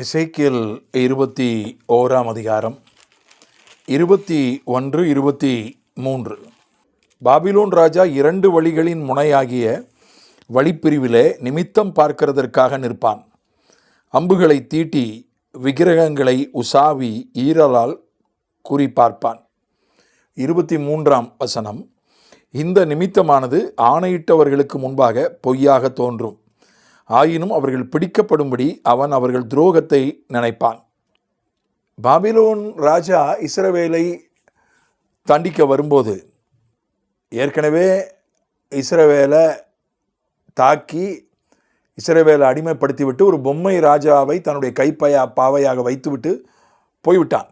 இசைக்கியல் இருபத்தி ஓராம் அதிகாரம் இருபத்தி ஒன்று இருபத்தி மூன்று. பாபிலோன் ராஜா இரண்டு வழிகளின் முனையாகிய வழிப்பிரிவிலே நிமித்தம் பார்க்கிறதற்காக நிற்பான். அம்புகளை தீட்டி விக்கிரகங்களை உசாவி ஈரலால் குறிப்பார்ப்பான் இருபத்தி மூன்றாம் வசனம் இந்த நிமித்தமானது ஆணையிட்டவர்களுக்கு முன்பாக பொய்யாக தோன்றும். ஆயினும் அவர்கள் பிடிக்கப்படும்படி அவன் அவர்கள் துரோகத்தை நினைப்பான். பாபிலோன் ராஜா இஸ்ரவேலை தண்டிக்க வரும்போது ஏற்கனவே இஸ்ரவேலை தாக்கி இஸ்ரவேலை அடிமைப்படுத்திவிட்டு ஒரு பொம்மை ராஜாவை தன்னுடைய கைப்பையா பாவையாக வைத்துவிட்டு போய்விட்டான்.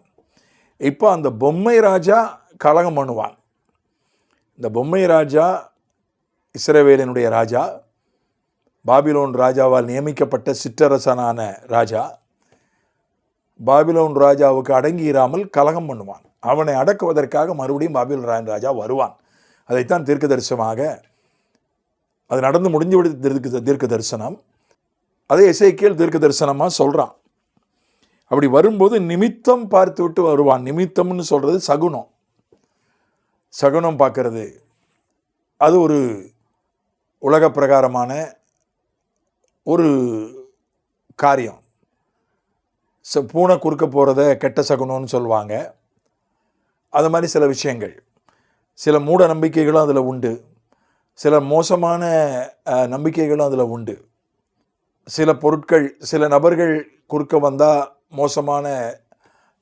இப்போ அந்த பொம்மை ராஜா கலகம் பண்ணுவான். இந்த பொம்மை ராஜா இஸ்ரவேலினுடைய ராஜா பாபிலோன் ராஜாவால் நியமிக்கப்பட்ட சிற்றரசனான ராஜா பாபிலோன் ராஜாவுக்கு அடங்கியிராமல் கலகம் பண்ணுவான். அவனை அடக்குவதற்காக மறுபடியும் பாபிலோன் ராஜா வருவான். அதைத்தான் தீர்க்க தரிசனமாக அது நடந்து முடிஞ்சு விட தீர்க்க தீர்க்க தரிசனம் அதே இசைக்கியல் தீர்க்க தரிசனமாக சொல்கிறான் அப்படி வரும்போது நிமித்தம் பார்த்து விட்டு வருவான். நிமித்தம்னு சொல்கிறது சகுனம். சகுனம் பார்க்கறது. அது ஒரு உலக பிரகாரமான ஒரு காரியம். ச பூனை குறுக்க போகிறத கெட்ட சகுனம்னு சொல்லுவாங்க. அது மாதிரி சில விஷயங்கள். சில மூட நம்பிக்கைகளும் அதில் உண்டு. சில மோசமான நம்பிக்கைகளும் அதில் உண்டு. சில பொருட்கள் சில நபர்கள் குறுக்க வந்தால் மோசமான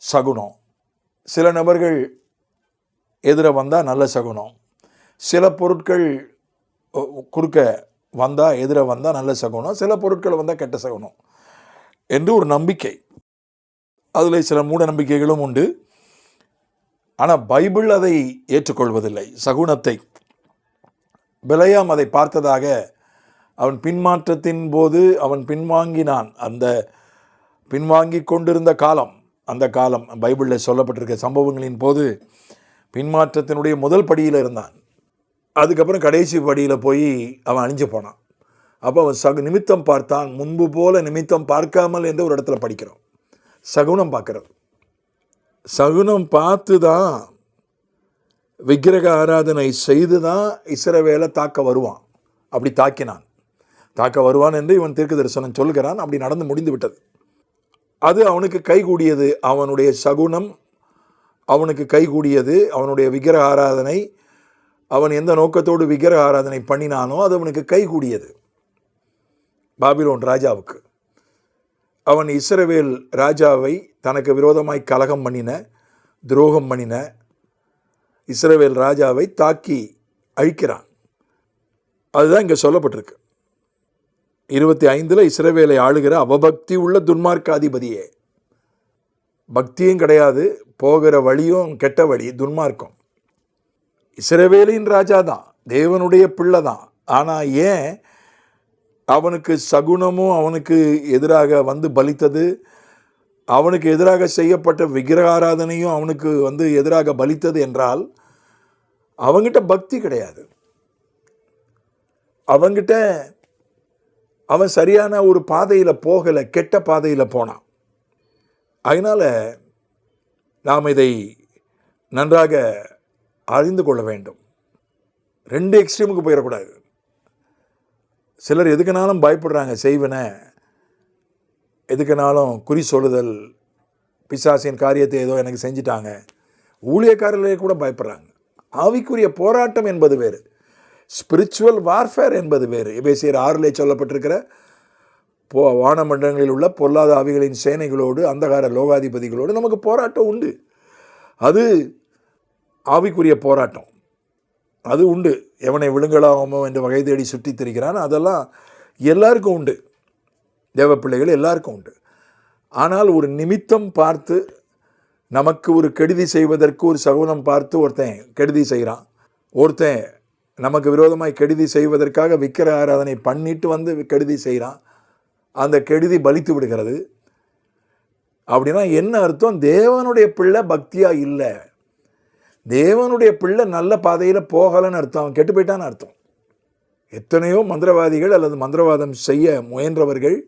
சகுனம். சில நபர்கள் எதிர வந்தால் நல்ல சகுனம். சில பொருட்கள் குறுக்க வந்தால் எதிர வந்தால் நல்ல சகுனம் சில பொருட்கள் வந்தால் கெட்ட சகுனம் என்று ஒரு நம்பிக்கை. அதில் சில மூட நம்பிக்கைகளும் உண்டு. ஆனால் பைபிள் அதை ஏற்றுக்கொள்வதில்லை. சகுனத்தை பிளையாம் அதை பார்த்ததாக அவன் பின்மாற்றத்தின் போது அவன் பின்வாங்கினான். அந்த பின்வாங்கி கொண்டிருந்த காலம் அந்த காலம் பைபிளில் சொல்லப்பட்டிருக்க சம்பவங்களின் போது பின்மாற்றத்தினுடைய முதல் படியில் இருந்தான். அதுக்கப்புறம் கடைசி படியில் போய் அவன் அணிஞ்சு போனான். அப்போ அவன் சகு நிமித்தம் பார்த்தான். முன்பு போல நிமித்தம் பார்க்காமல் என்று ஒரு இடத்துல படிக்கிறோம். சகுனம் பார்க்குறது. சகுனம் பார்த்து தான் விக்கிரக ஆராதனை செய்து தான் இஸ்ரவேலை தாக்க வருவான். அப்படி தாக்கினான். தாக்க வருவான் என்று இவன் தீர்க்க தரிசனம் சொல்கிறான். அப்படி நடந்து முடிந்து விட்டது. அது அவனுக்கு கைகூடியது அவனுடைய சகுனம் அவனுக்கு கைகூடியது அவனுடைய விக்கிரக ஆராதனை அவன் எந்த நோக்கத்தோடு விக்கிரக ஆராதனை பண்ணினானோ அது அவனுக்கு கைகூடியது பாபிலோன் ராஜாவுக்கு. அவன் இஸ்ரவேல் ராஜாவை தனக்கு விரோதமாய் கலகம் பண்ணின துரோகம் பண்ணின இஸ்ரவேல் ராஜாவை தாக்கி அழிக்கிறான். அதுதான் இங்கே சொல்லப்பட்டிருக்கு. இருபத்தி ஐந்தில் இஸ்ரவேலை ஆளுகிற அவபக்தி உள்ள துன்மார்க்காதிபதியே. பக்தியும் கிடையாது போகிற வழியும் கெட்ட வழி துன்மார்க்கம். இஸ்ரவேலின் ராஜா தான் தேவனுடைய பிள்ளை தான். ஆனால் ஏன் அவனுக்கு சகுனமும் அவனுக்கு எதிராக வந்து பலித்தது? அவனுக்கு எதிராக செய்யப்பட்ட விக்கிரக ஆராதனையும் அவனுக்கு வந்து எதிராக பலித்தது என்றால் அவங்கிட்ட பக்தி கிடையாது. அவங்கிட்ட அவன் சரியான ஒரு பாதையில் போகலை கெட்ட பாதையில் போனான். அதனால் நாம் இதை நன்றாக அறிந்து கொள்ள வேண்டும். ரெண்டு எக்ஸ்ட்ரீமுக்கு போயிடக்கூடாது. சிலர் எதுக்குனாலும் பயப்படுறாங்க செய்வன. எதுக்குனாலும் குறி சொல்லுதல் பிசாசின் காரியத்தை ஏதோ எனக்கு செஞ்சிட்டாங்க. ஊழியக்காரர்களே கூட பயப்படுறாங்க. ஆவிக்குரிய போராட்டம் என்பது வேறு. ஸ்பிரிச்சுவல் வார்ஃபேர் என்பது வேறு. எபேசியர் ஆறிலே சொல்லப்பட்டிருக்கிற போ வானமண்டலங்களில் உள்ள பொல்லாத ஆவிகளின் சேனைகளோடு அந்தகார லோகாதிபதிகளோடு நமக்கு போராட்டம் உண்டு. அது ஆவிக்குரிய போராட்டம். அது உண்டு. எவனை விழுங்கலாமோ என்று வகை தேடி சுற்றி திரிகிறான். அதெல்லாம் எல்லாருக்கும் உண்டு. தேவ பிள்ளைகள் எல்லாருக்கும் உண்டு. ஆனால் ஒரு நிமித்தம் பார்த்து நமக்கு ஒரு கெடுதி செய்வதற்கு ஒரு சகுனம் பார்த்து ஒருத்தன் கெடுதி செய்கிறான். ஒருத்தன் நமக்கு விரோதமாய் கெடுதி செய்வதற்காக விக்கிர ஆராதனை பண்ணிட்டு வந்து கெடுதி செய்கிறான். அந்த கெடுதி பலித்து விடுகிறது. அப்படின்னா என்ன அர்த்தம்? தேவனுடைய பிள்ளை பக்தியாக இல்லை. தேவனுடைய பிள்ளை நல்ல பாதையில் போகலைன்னு அர்த்தம். அவன் கெட்டு போயிட்டான்னு அர்த்தம். எத்தனையோ மந்திரவாதிகள் அல்லது மந்திரவாதம் செய்ய முயன்றவர்கள்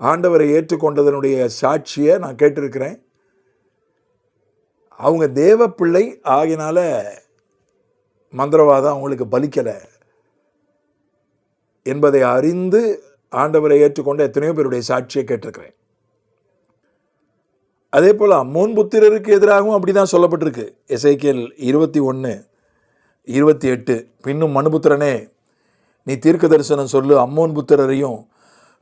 ஆண்டவரை ஏற்றுக்கொண்டதனுடைய சாட்சியை நான் கேட்டிருக்கிறேன். அவங்க தேவ பிள்ளை ஆகினால மந்திரவாதம் அவங்களுக்கு பலிக்கலை என்பதை அறிந்து ஆண்டவரை ஏற்றுக்கொண்ட எத்தனையோ பேருடைய சாட்சியை கேட்டிருக்கிறேன். அதே போல் அம்மோன் புத்திரருக்கு எதிராகவும் அப்படி தான் சொல்லப்பட்டிருக்கு. எசைக்கியல் இருபத்தி ஒன்று இருபத்தி எட்டு பின்னும் மனுபுத்திரனே நீ தீர்க்க தரிசனம் சொல்லு அம்மோன் புத்திரரையும்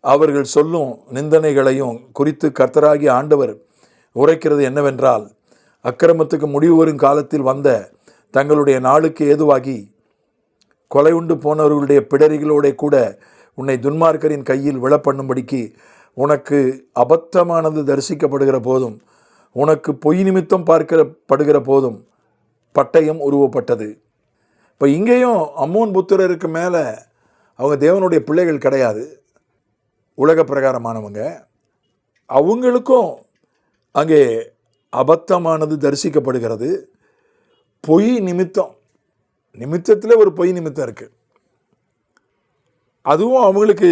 அவர்கள் சொல்லும் நிந்தனைகளையும் குறித்து கர்த்தராகி ஆண்டவர் உரைக்கிறது என்னவென்றால் அக்கிரமத்துக்கு முடிவு வரும் காலத்தில் வந்த தங்களுடைய நாளுக்கு ஏதுவாகி கொலை உண்டு போனவர்களுடைய பிடரிகளோட கூட உன்னை துன்மார்க்கரின் கையில் விழப்பண்ணும்படிக்கு உனக்கு அபத்தமானது தரிசிக்கப்படுகிற போதும் உனக்கு பொய் நிமித்தம் பார்க்கப்படுகிற போதும் பட்டயம் உருவப்பட்டது. இப்போ இங்கேயும் அம்மோன் புத்திரருக்கு மேலே அவங்க தேவனுடைய பிள்ளைகள் கிடையாது. உலக பிரகாரமானவங்க. அவங்களுக்கும் அங்கே அபத்தமானது தரிசிக்கப்படுகிறது. பொய் நிமித்தம். நிமித்தத்தில் ஒரு பொய் நிமித்தம் இருக்குது அதுவும் அவங்களுக்கு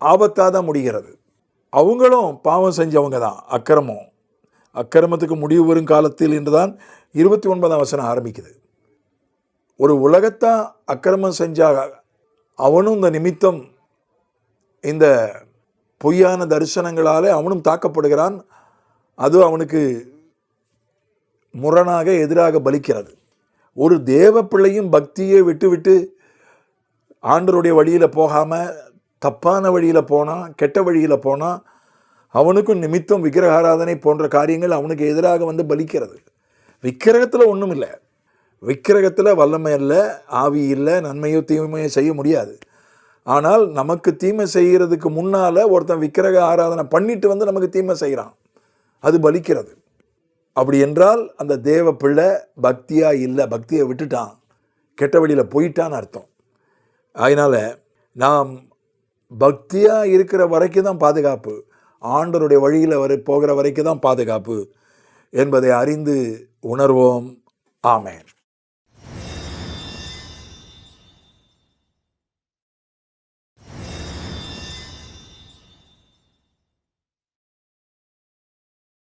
ஆபத்தாக தான் முடிகிறது. அவங்களும் பாவம் செஞ்சவங்க தான் அக்கிரமம். அக்கிரமத்துக்கு முடிவு வரும் காலத்தில் என்று தான் இருபத்தி ஒன்பதாம் வசனம் ஆரம்பிக்குது. ஒரு உலகத்தான் அக்கிரமம் செஞ்சா அவனும் இந்த நிமித்தம் இந்த பொய்யான தரிசனங்களாலே அவனும் தாக்கப்படுகிறான். அது அவனுக்கு முரணாக எதிராக பலிக்கிறது. ஒரு தேவ பிள்ளையும் பக்தியை விட்டுவிட்டு ஆண்டருடைய வழியில் போகாமல் தப்பான வழியில் போனால் கெட்ட வழியில் போனால் அவனுக்கும் நிமித்தம் விக்கிரகாராதனை போன்ற காரியங்கள் அவனுக்கு எதிராக வந்து பலிக்கிறது. விக்கிரகத்தில் ஒன்றும் இல்லை. விக்கிரகத்தில் வல்லமை இல்லை ஆவி இல்லை நன்மையோ தீமையோ செய்ய முடியாது. ஆனால் நமக்கு தீமை செய்கிறதுக்கு முன்னால் ஒருத்தன் விக்கிரக ஆராதனை பண்ணிட்டு வந்து நமக்கு தீமை செய்கிறான் அது பலிக்கிறது. அப்படி என்றால் அந்த தேவ பிள்ளை பக்தியாக இல்லை பக்தியை விட்டுட்டான். கெட்ட வழியில் போயிட்டான்னு அர்த்தம். அதனால் நாம் பக்தியாக இருக்கிற வரைக்கும் தான் பாதுகாப்பு. ஆண்டருடைய வழியில் வர போகிற வரைக்கும் தான் பாதுகாப்பு என்பதை அறிந்து உணர்வோம். ஆமேன்.